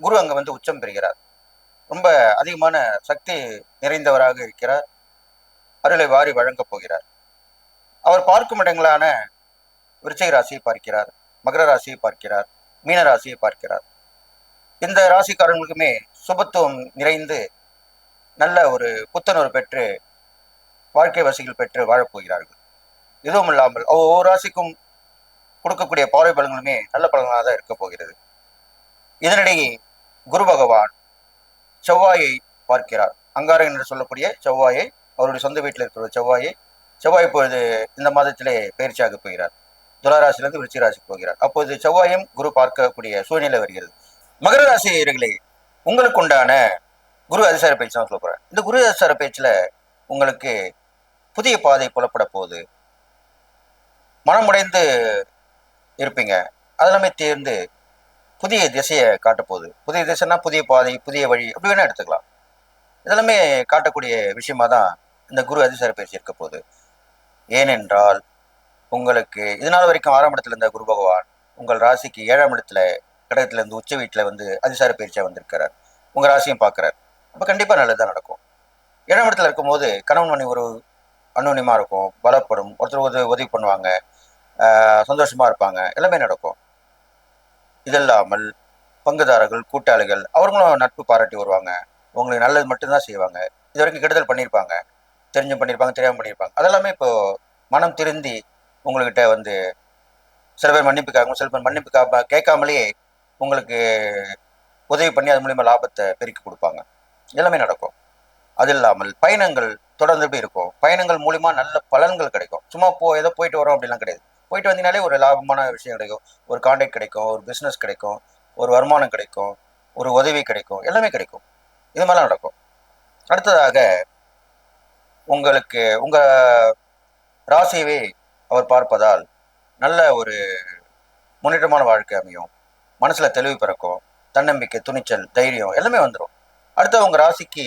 குரு அங்க வந்து உச்சம் பெறுகிறார். ரொம்ப அதிகமான சக்தி நிறைந்தவராக இருக்கிறார். அருளை வாரி வழங்கப் போகிறார். அவர் பார்க்கும் இடங்களான விருச்சிக ராசியை பார்க்கிறார் மகர ராசியை பார்க்கிறார் மீன ராசியை பார்க்கிறார். இந்த ராசிக்காரங்களுக்குமே சுபத்துவம் நிறைந்து நல்ல ஒரு புத்துணர்வு பெற்று வாழ்க்கை வசதிகள் பெற்று வாழப்போகிறார்கள் இதுவும் இல்லாமல் ஒவ்வொரு ராசிக்கும் கொடுக்கக்கூடிய பார்வை பலன்களுமே நல்ல பலங்களாக தான் இருக்க போகிறது. இதனிடையே குரு பகவான் செவ்வாயை பார்க்கிறார். அங்காரன் என்று சொல்லக்கூடிய செவ்வாயை அவருடைய சொந்த வீட்டில் இருக்கிற செவ்வாயை செவ்வாய் இப்பொழுது இந்த மாதத்திலே பயிற்சியாக போகிறார். துளாராசிலிருந்து விருச்சி ராசிக்கு போகிறார். அப்போது செவ்வாயும் குரு பார்க்கக்கூடிய சூழ்நிலை வருகிறது. மகர ராசியர்களே உங்களுக்கு உண்டான குரு அதிசார பேச்சு தான் சொல்ல போறேன். இந்த குரு அதிசார பேச்சில் உங்களுக்கு புதிய பாதை புலப்பட போகுது. மனமுடைந்து இருப்பீங்க. அதெல்லாமே தேர்ந்து புதிய திசையை காட்டப்போகுது. புதிய திசைனா புதிய பாதை புதிய வழி அப்படி வேணா எடுத்துக்கலாம். இதெல்லாமே காட்டக்கூடிய விஷயமா தான் இந்த குரு அதிசார பயிற்சி இருக்க போகுது. ஏனென்றால் உங்களுக்கு இதனால் வரைக்கும் ஆறாம் இடத்துல இருந்த குரு பகவான் உங்கள் ராசிக்கு ஏழாம் இடத்துல கடகத்துல இருந்து உச்ச வீட்டில் வந்து அதிசார பயிற்சியாக வந்திருக்கிறார். உங்க ராசியும் பார்க்குறார் அப்போ கண்டிப்பாக நல்லதுதான் நடக்கும். ஏழாம் இடத்துல இருக்கும்போது கணவன் மணி ஒரு அன்னோன்யமா இருக்கும். பலப்படும். ஒருத்தர் உதவி உதவி பண்ணுவாங்க. சந்தோஷமாக இருப்பாங்க. எல்லாமே நடக்கும். இதல்லாமல் பங்குதாரர்கள் கூட்டாளிகள் அவர்களும் நட்பு பாராட்டி வருவாங்க. உங்களுக்கு நல்லது மட்டும்தான் செய்வாங்க. இது வரைக்கும் கெடுதல் பண்ணியிருப்பாங்க. தெரிஞ்சும் பண்ணியிருப்பாங்க தெரியாமல் பண்ணியிருப்பாங்க. அதெல்லாமே இப்போ மனம் திருந்தி உங்கள்கிட்ட வந்து சில பேர் மன்னிப்பு கேட்கும் சில பேர் மன்னிப்பு காப்ப கேட்காமலேயே உங்களுக்கு உதவி பண்ணி அது மூலிமா லாபத்தை பெருக்கி கொடுப்பாங்க. எல்லாமே நடக்கும். அது இல்லாமல் பயணங்கள் தொடர்ந்துட்டு இருக்கும்? பயணங்கள் மூலிமா நல்ல பலன்கள் கிடைக்கும். சும்மா போ ஏதோ போயிட்டு வரோம் அப்படிலாம் கிடையாது. போயிட்டு வந்தீங்கனாலே ஒரு லாபமான விஷயம் கிடைக்கும். ஒரு காண்டாக்ட் கிடைக்கும் ஒரு பிஸ்னஸ் கிடைக்கும் ஒரு வருமானம் கிடைக்கும் ஒரு உதவி கிடைக்கும் எல்லாமே கிடைக்கும். இது மாதிரிலாம் நடக்கும். அடுத்ததாக உங்களுக்கு உங்க ராசியவே அவர் பார்ப்பதால் நல்ல ஒரு முன்னேற்றமான வாழ்க்கை அமையும். மனசுல தெளிவு பிறக்கும். தன்னம்பிக்கை துணிச்சல் தைரியம் எல்லாமே வந்துடும் அடுத்து உங்க ராசிக்கு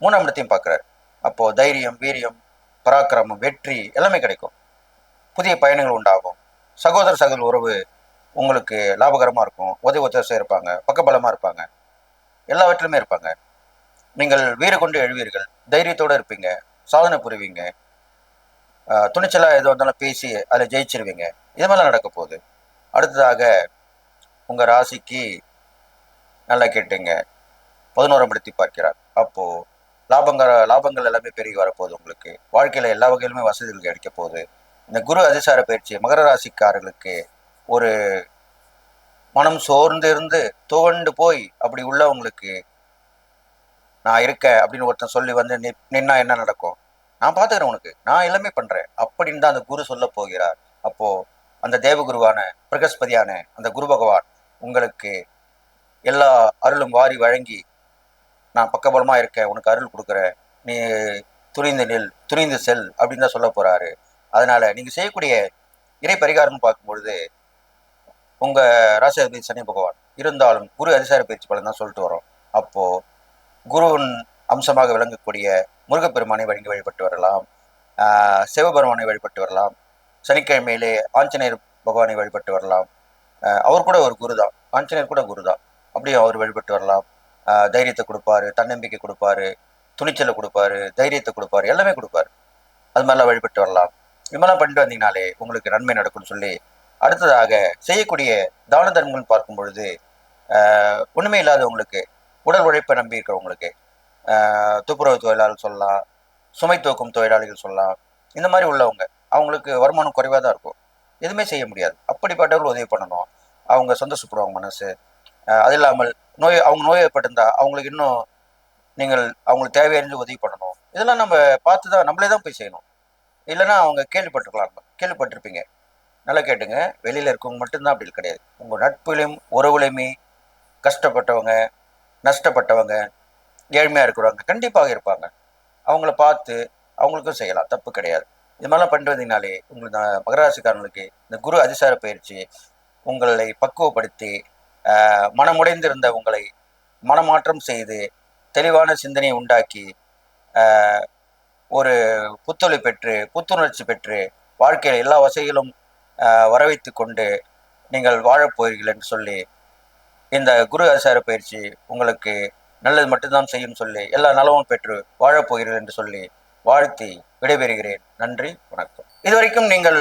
மூணாம் இடத்தையும் பார்க்குறாரு. அப்போ தைரியம் வீரியம் பராக்கிரமம் வெற்றி எல்லாமே கிடைக்கும். புதிய பயணங்கள் உண்டாகும். சகோதர சகோதர உறவு உங்களுக்கு லாபகரமாக இருக்கும். உதவி ஒத்தாசம் இருப்பாங்க. பக்கபலமாக இருப்பாங்க. எல்லாவற்றிலுமே இருப்பாங்க. நீங்கள் வீறு கொண்டு எழுவீர்கள். தைரியத்தோடு இருப்பீங்க. சாதனை புரிவீங்க. துணிச்சலாக எது வந்தாலும் பேசி அதில் ஜெயிச்சிருவீங்க. இது மாதிரிலாம் நடக்க போகுது. அடுத்ததாக உங்கள் ராசிக்கு நல்லா கேட்டுங்க. பதினோரம் படுத்தி பார்க்கிறார். அப்போது லாபங்கள் லாபங்கள் எல்லாமே பெருகி வரப்போகுது உங்களுக்கு. வாழ்க்கையில் எல்லா வகையிலுமே வசதிகள் கிடைக்க போகுது. இந்த குரு அதிசார பயிற்சி மகர ராசிக்காரர்களுக்கு ஒரு மனம் சோர்ந்து இருந்து துவண்டு போய் அப்படி உள்ளவங்களுக்கு நான் இருக்கேன் அப்படின்னு ஒருத்தன் சொல்லி வந்து நி- நின்னா என்ன நடக்கும்? நான் பார்த்துக்கிறேன் உனக்கு. நான் எல்லாமே பண்றேன். அப்படின்னு தான் அந்த குரு சொல்ல போகிறார். அப்போ அந்த தேவகுருவான பிரகஸ்பதியான அந்த குரு பகவான் உங்களுக்கு எல்லா அருளும் வாரி வழங்கி நான் பக்கபலமா இருக்கேன் உனக்கு அருள் கொடுக்குறேன் நீ துணிந்து நில் துணிந்து செல் அப்படின்னு தான் சொல்ல போறாரு. அதனால நீங்க செய்யக்கூடிய இறை பரிகாரம்னு பார்க்கும்பொழுது உங்க ராசியாதிபதி சனி பகவான் இருந்தாலும் குரு அதிசார பயிற்சி பலன் தான் சொல்லிட்டு வரோம் அப்போ குருவின் அம்சமாக விளங்கக்கூடிய முருகப்பெருமானை வழங்கி வழிபட்டு வரலாம். ஆஹ் சிவபெருமானை வழிபட்டு வரலாம். சனிக்கிழமையிலே ஆஞ்சநேயர் பகவானை வழிபட்டு வரலாம். அவர் கூட ஒரு குரு தான். ஆஞ்சநேயர் கூட குரு தான். அப்படியே அவர் வழிபட்டு வரலாம். தைரியத்தை கொடுப்பாரு தன்னம்பிக்கை கொடுப்பாரு துணிச்சலை கொடுப்பாரு தைரியத்தை கொடுப்பாரு எல்லாமே கொடுப்பாரு. அது மாதிரிலாம் வழிபட்டு வரலாம். இது பண்ணிட்டு வந்தீங்கனாலே உங்களுக்கு நன்மை நடக்கும்னு சொல்லி அடுத்ததாக செய்யக்கூடிய தான தர்மங்கள் பார்க்கும் பொழுது ஆஹ் ஒண்ணுமே இல்லாதவங்களுக்கு உடல் உழைப்பை நம்பி இருக்கிறவங்களுக்கு துப்புரவு தொழிலாளர் சொல்லலாம் சுமை தூக்கும் தொழிலாளிகள் சொல்லலாம் இந்த மாதிரி உள்ளவங்க அவங்களுக்கு வருமானம் குறைவாக தான் இருக்கும். எதுவுமே செய்ய முடியாது. அப்படிப்பட்டவர்கள் உதவி பண்ணணும். அவங்க சந்தோஷப்படுவாங்க மனசு. அது இல்லாமல் நோய் அவங்க நோயப்பட்டிருந்தா அவங்களுக்கு இன்னும் நீங்கள் அவங்களுக்கு தேவையறிஞ்சு உதவி பண்ணணும். இதெல்லாம் நம்ம பார்த்து தான் நம்மளே தான் போய் செய்யணும். இல்லைன்னா அவங்க கேள்விப்பட்டிருக்கலாம். கேள்விப்பட்டிருப்பீங்க. நல்லா கேட்டுங்க. வெளியில் இருக்கவங்க மட்டும்தான் அப்படி கிடையாது. உங்கள் நட்புலையும் உறவுலையுமே கஷ்டப்பட்டவங்க நஷ்டப்பட்டவங்க ஏழ்மையாக இருக்கிறவங்க கண்டிப்பாக இருப்பாங்க. அவங்கள பார்த்து அவங்களுக்கும் செய்யலாம். தப்பு கிடையாது. இது மாதிரிலாம் பண்ணிட்டு வந்தீங்கனாலே உங்களுக்கு மகராசிக்காரங்களுக்கு இந்த குரு அதிசார பயிற்சி உங்களை பக்குவப்படுத்தி மனமுடைந்திருந்த உங்களை மனமாற்றம் செய்து தெளிவான சிந்தனையை உண்டாக்கி ஒரு புத்தொழி பெற்று புத்துணர்ச்சி பெற்று வாழ்க்கையில் எல்லா வசதிகளும் வரவைத்து கொண்டு நீங்கள் வாழப் போகிறீர்கள் என்று சொல்லி இந்த குரு அதிசார பயிற்சி உங்களுக்கு நல்லது மட்டும்தான் செய்யும் சொல்லி எல்லா நலமும் பெற்று வாழப் போகிறீர்கள் என்று சொல்லி வாழ்த்தி விடைபெறுகிறேன். நன்றி வணக்கம். இதுவரைக்கும் நீங்கள்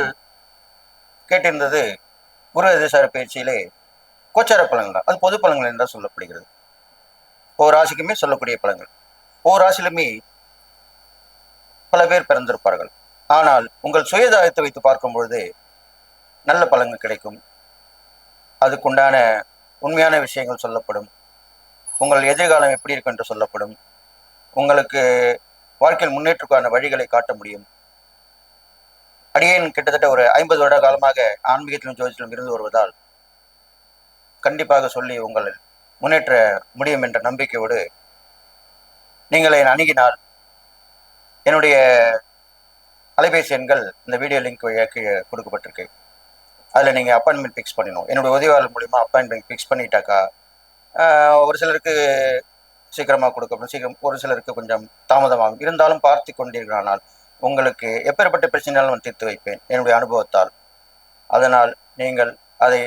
கேட்டிருந்தது குரு அதிசார பயிற்சியிலே கோச்சார பலன்கள் தான் அது பொது பழங்கள் என்றால் சொல்லப்படுகிறது. ஒவ்வொரு ராசிக்குமே சொல்லக்கூடிய பழங்கள் ஒவ்வொரு ராசியிலுமே பல பேர் பிறந்திருப்பார்கள். ஆனால் உங்கள் சுயதாயத்தை வைத்து பார்க்கும் பொழுது நல்ல பலன்கள் கிடைக்கும். அதுக்குண்டான உண்மையான விஷயங்கள் சொல்லப்படும். உங்கள் எதிர்காலம் எப்படி இருக்கும் என்று சொல்லப்படும். உங்களுக்கு வாழ்க்கையில் முன்னேற்றக்கான வழிகளை காட்ட முடியும். அடியேன் கிட்டத்தட்ட ஒரு ஐம்பது வருட காலமாக ஆன்மீகத்திலும் ஜோதிடத்திலும் இருந்து வருவதால் கண்டிப்பாக சொல்லி உங்கள் முன்னேற்ற முடியும் என்ற நம்பிக்கையோடு நீங்கள் என்னை அணுகினால் என்னுடைய அலைபேசி எண்கள் இந்த வீடியோ லிங்க் கீழே கொடுக்கப்பட்டிருக்கு. அதில் நீங்கள் அப்பாயின்மெண்ட் ஃபிக்ஸ் பண்ணிடணும். என்னுடைய உதவியாளர் மூலிமா அப்பாயின்மெண்ட் ஃபிக்ஸ் பண்ணிட்டாக்கா ஒரு சிலருக்கு சீக்கிரமாக கொடுக்கப்படும். சீக்கிரம் ஒரு சிலருக்கு கொஞ்சம் தாமதமாகும். இருந்தாலும் பார்த்து கொண்டீர்களானால் உங்களுக்கு எப்பேற்பட்ட பிரச்சனையாலும் நான் தீர்த்து வைப்பேன். என்னுடைய அனுபவத்தால். அதனால் நீங்கள் அதை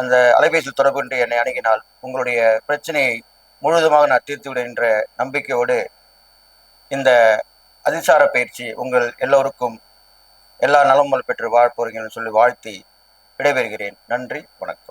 அந்த அலைபேசியில் தொடர்பு கொண்டு என்னை அணுகினால் உங்களுடைய பிரச்சனையை முழுவதுமாக நான் தீர்த்து விடுகின்ற என்ற நம்பிக்கையோடு இந்த அதிசார பயிற்சி உங்கள் எல்லோருக்கும் எல்லா நலமும் பெற்று வாழ் போகிறீங்கன்னு சொல்லி வாழ்த்தி விடைபெறுகிறேன். நன்றி வணக்கம்.